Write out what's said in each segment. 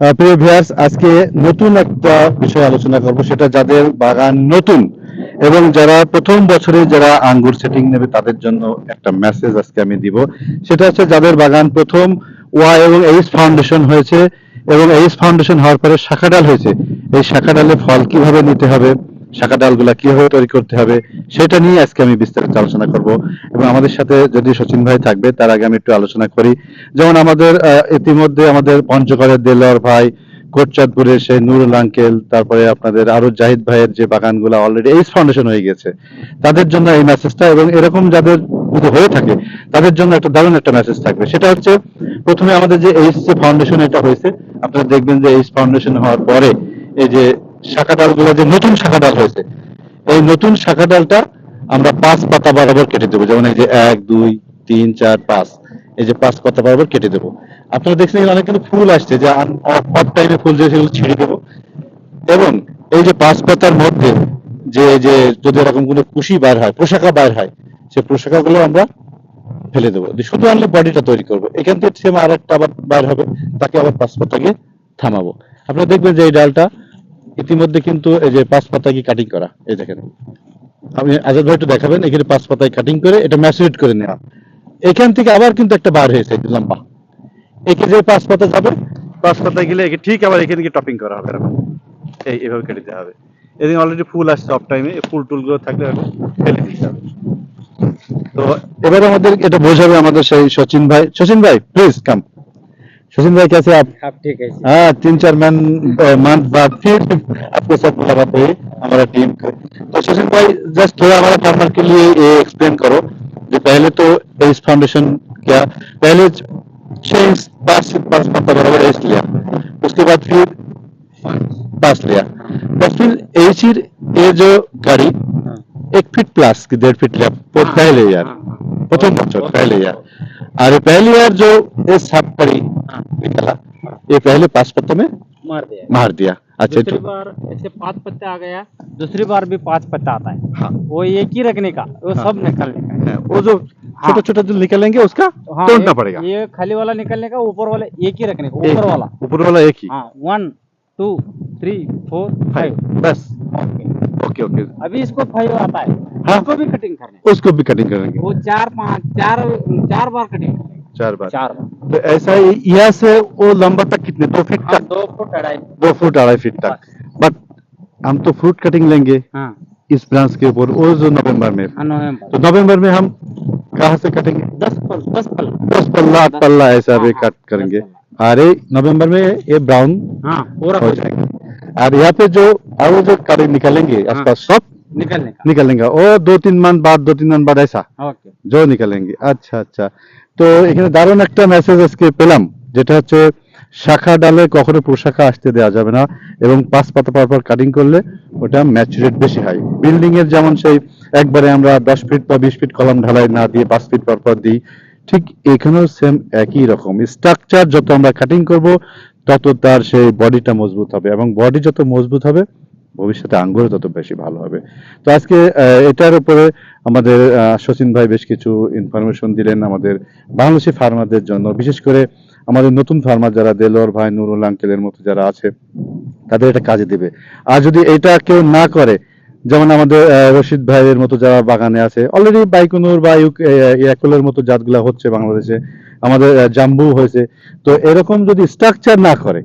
প্রিয় ভিয়ার্স আজকে নতুন একটা বিষয় আলোচনা করব, সেটা যাদের বাগান নতুন এবং যারা প্রথম বছরে যারা আঙ্গুর সেটিং নেবে, তাদের জন্য একটা মেসেজ আজকে আমি দিব। সেটা হচ্ছে যাদের বাগান প্রথম ওয়া এবং এইচ ফাউন্ডেশন হয়েছে এবং এইচ ফাউন্ডেশন হওয়ার পরে শাখাডাল হয়েছে। এই শাখাডালে ফল কীভাবে নিতে হবে? শাখা ডালগুলা কীভাবে তৈরি করতে হবে, সেটা নিয়ে আজকে আমি বিস্তারিত আলোচনা করব। এবং আমাদের সাথে যদি সচিন ভাই থাকবে, তার আগে আমি একটু আলোচনা করি। যেমন আমাদের ইতিমধ্যে আমাদের পঞ্চগড়ের দেলোয়ার ভাই, কোটচাঁদপুরের সেই নুরুল আঙ্কেল, তারপরে আপনাদের আরও জাহিদ ভাইয়ের যে বাগানগুলো অলরেডি এইচ ফাউন্ডেশন হয়ে গেছে। তাদের জন্য এই মেসেজটা এবং এরকম যাদের যদি হয়ে থাকে, তাদের জন্য একটা দারুণ একটা মেসেজ থাকবে। সেটা হচ্ছে, প্রথমে আমাদের যে এইচ ফাউন্ডেশন এটা হয়েছে, আপনারা দেখবেন যে এইচ ফাউন্ডেশন হওয়ার পরে এই যে শাখা ডালগুলো যে নতুন শাখা ডাল হয়েছে, এই নতুন শাখা ডালটা আমরা পাঁচ পাতা বরাবর কেটে দেবো। যেমন এই যে এক, দুই, তিন, চার, পাঁচ, এই যে পাঁচ পাতা বরাবর কেটে দেবো। আপনারা দেখছেন অনেক কিন্তু ফুল আসছে, যে অফ টাইমে ফুল যে সেগুলো ছিঁড়ে দেবো। এবং এই যে পাঁচ পাতার মধ্যে যে যে যদি এরকম কোনো কুশি বার হয়, পোশাকা বার হয় সে পোশাকাগুলো আমরা ফেলে দেবো। শুধু আনলে বডিটা তৈরি করব। এখান থেকে সেম আর একটা আবার বার হবে, তাকে আবার পাঁচ পাতাকে থামাবো। আপনারা দেখবেন যে এই ডালটা ইতিমধ্যে কিন্তু এই যে পাঁচ পাতাকে কাটিং করা? এই দেখেন। আপনি আজাদ ভাই একটু দেখাবেন এখানে পাঁচ পাতায় কাটিং করে এটা ম্যাচুরেট করে নেওয়া। এখান থেকে আবার কিন্তু একটা বার হয়েছে লম্বা। একে যে পাঁচ পাতা যাবে পাঁচ পাতা গেলে একে ঠিক আবার এখানে থেকে টপিং করা হবে এরকম। এই এভাবে কেটে দিতে হবে। এদিকে অলরেডি ফুল আসছে অফ টাইমে ফুল টুলগুলো থাকলে ফেলে দিতে হবে। তো এবার আমাদের এটা বোঝাবে আমাদের সেই সচিন ভাই। সচিন ভাই প্লিজ কাম सुशील भाई कैसे आप? आप ठीक है हाँ तीन चार मैन मंथ बाद फिर आपके साथ मुलाकात हुई हमारा टीम का। तो सुशील भाई जस्ट थोड़ा हमारे फार्मर के लिए एक्सप्लेन करो जो पहले तो इस फाउंडेशन क्या पहले छह पास पास बराबर एस लिया उसके बाद फिर पास लिया। बस फिर एच ये जो गाड़ी हाँ। एक फिट प्लस की डेढ़ फिट लिया हाँ, पहले यार हाँ, प्रथम पहले यार। और ये पहले यार जो ये पड़ी निकला ये पहले पाँच पत्ते में मार दिया। मार दिया। अच्छा दूसरी तो बार ऐसे पाँच पत्ते आ गया दूसरी बार भी पाँच पत्ता आता है। हाँ। वो एक ही रखने का वो हाँ। सब निकलने का। वो जो छोटा छोटा जो निकलेंगे उसका हाँ, तोड़ना पड़ेगा। ये खाली वाला निकलने का ऊपर वाला एक ही रखने का ऊपर वाला। ऊपर वाला एक ही। हाँ one two three four five बस। ओके ओके अभी इसको फाइव आता है। हाँ। उसको भी कटिंग करने उसको भी कटिंग करेंगे। वो चार पाँच चार चार बार कटिंग चार बार। चार बार। तो ऐसा ही यहाँ से वो लंबा तक कितने? दो फीट हाँ तक। दो फुट अढ़ाई दो फुट अढ़ाई फीट तक। बट हम तो फ्रूट कटिंग लेंगे हाँ। इस ब्रांच के ऊपर वो जो नवंबर में। हाँ, नवंबर तो नवंबर में हम कहाँ से कटेंगे दस पल दस पल। दस पल्ला आठ पल्ला ऐसा भी कट करेंगे। अरे नवंबर में ये ब्राउन हाँ पूरा हो जाएगा। और यहाँ पे जो और वो जो कड़े निकलेंगे हाँ। आसपास सब निकलने का निकलेंगे वो दो तीन मान बाद दो तीन मान बाद ऐसा ओके জো নিকালেঙ্গে আচ্ছা আচ্ছা তো এখানে দারুণ একটা মেসেজ আজকে পেলাম যেটা হচ্ছে শাখা ডালে কখনো প্রশাখা আসতে দেওয়া যাবে না এবং পাঁচ পাতা পর পর কাটিং করলে ওটা ম্যাচুরেট বেশি হয় বিল্ডিং এর যেমন সেই একবারে আমরা দশ ফিট বা বিশ ফিট কলাম ঢালাই না দিয়ে পাঁচ ফিট পর পর দিই ঠিক এখানেও সেম একই রকম স্ট্রাকচার যত আমরা কাটিং করব তত তার সেই বডিটা মজবুত হবে এবং বডি যত মজবুত হবে ভবিষ্যতে আঙ্গুর তত বেশি ভালো হবে। তো আজকে এটার উপরে আমাদের সচিন ভাই বেশ কিছু ইনফরমেশন দিলেন আমাদের বাংলাদেশি ফার্মারদের জন্য। বিশেষ করে আমাদের নতুন ফার্মার যারা, দেলোয়ার ভাই, নুরুল আঙ্কেলের মতো যারা আছে, তাদের এটা কাজে দিবে। আর যদি এটা কেউ না করে, যেমন আমাদের রশিদ ভাইয়ের মতো যারা বাগানে আছে অলরেডি বাইকুনুর বা ইয়াকুলের মতো জাতগুলা হচ্ছে বাংলাদেশে। আমাদের জাম্বু হয়েছে। তো এরকম যদি স্ট্রাকচার না করে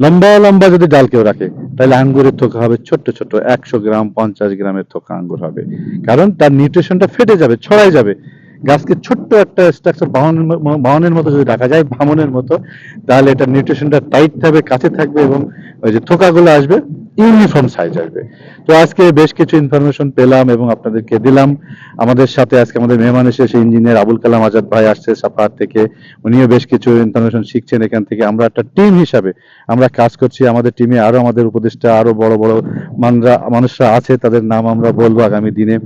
লম্বা লম্বা যদি ডাল কেউ রাখে, তাহলে আঙ্গুরের থোকা হবে ছোট্ট ছোট্ট। একশো গ্রাম, পঞ্চাশ গ্রামের থোকা আঙ্গুর হবে। কারণ তার নিউট্রিশনটা ফেটে যাবে ছড়াই যাবে। গাছকে ছোট্ট একটা স্ট্রাকচার বাহনের বাহনের মতো যদি রাখা যায় ভামনের মতো, তাহলে এটা নিউট্রিশনটা টাইট থাকবে, কাছে থাকবে এবং ওই যে থোকাগুলো আসবে ইউনিফর্ম সাইজ আসবে। তো আজকে বেশ কিছু ইনফরমেশন পেলাম এবং আপনাদেরকে দিলাম। আমাদের সাথে আজকে আমাদের মেহমান এসেছে ইঞ্জিনিয়ার আবুল কালাম আজাদ ভাই আসছে সাফার থেকে। উনিও বেশ কিছু ইনফরমেশন শিখছেন এখান থেকে। আমরা একটা টিম হিসাবে আমরা কাজ করছি। আমাদের টিমে আরও আমাদের উপদেষ্টা, আরও বড় বড় মানরা, মানুষরা আছে, তাদের নাম আমরা বলব আগামী দিনে।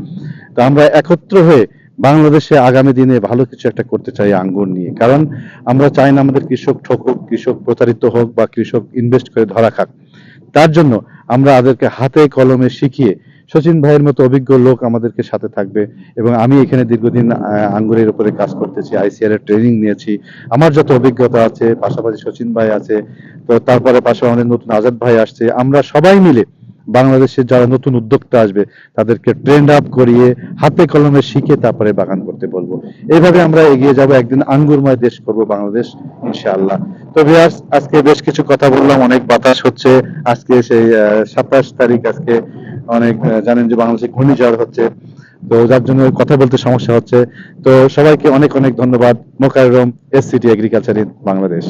তো আমরা একত্র হয়ে বাংলাদেশে আগামী দিনে ভালো কিছু একটা করতে চাই আঙ্গুর নিয়ে। কারণ আমরা চাই না আমাদের কৃষক ঠকুক কৃষক প্রতারিত হোক বা কৃষক ইনভেস্ট করে ধরা খাক। তার জন্য আমরা তাদেরকে হাতে কলমে শিখিয়ে সচিন ভাইয়ের মতো অভিজ্ঞ লোক আমাদেরকে সাথে থাকবে এবং আমি এখানে দীর্ঘদিন আঙ্গুরের উপরে কাজ করতেছি আইসিআর এর ট্রেনিং নিয়েছি। আমার যত অভিজ্ঞতা আছে, পাশাপাশি সচিন ভাই আছে, তো তারপরে পাশে আমাদের নতুন আজাদ ভাই আসছে, আমরা সবাই মিলে বাংলাদেশের যারা নতুন উদ্যোক্তা আসবে, তাদেরকে ট্রেন্ড আপ করিয়ে হাতে কলমে শিখে তারপরে বাগান করতে বলব। এইভাবে আমরা এগিয়ে যাব, একদিন আঙ্গুরময় দেশ করব বাংলাদেশ, ইনশাআল্লাহ। তো ভিউয়ার্স আজকে বেশ কিছু কথা বললাম, অনেক বাতাস হচ্ছে, আজকে সেই সাতাশ তারিখ, আজকে অনেক জানেন যে বাংলাদেশে ঘূর্ণিঝড় হচ্ছে, তো যার জন্য কথা বলতে সমস্যা হচ্ছে। তো সবাইকে অনেক অনেক ধন্যবাদ। Mokarram, S city agriculture in Bangladesh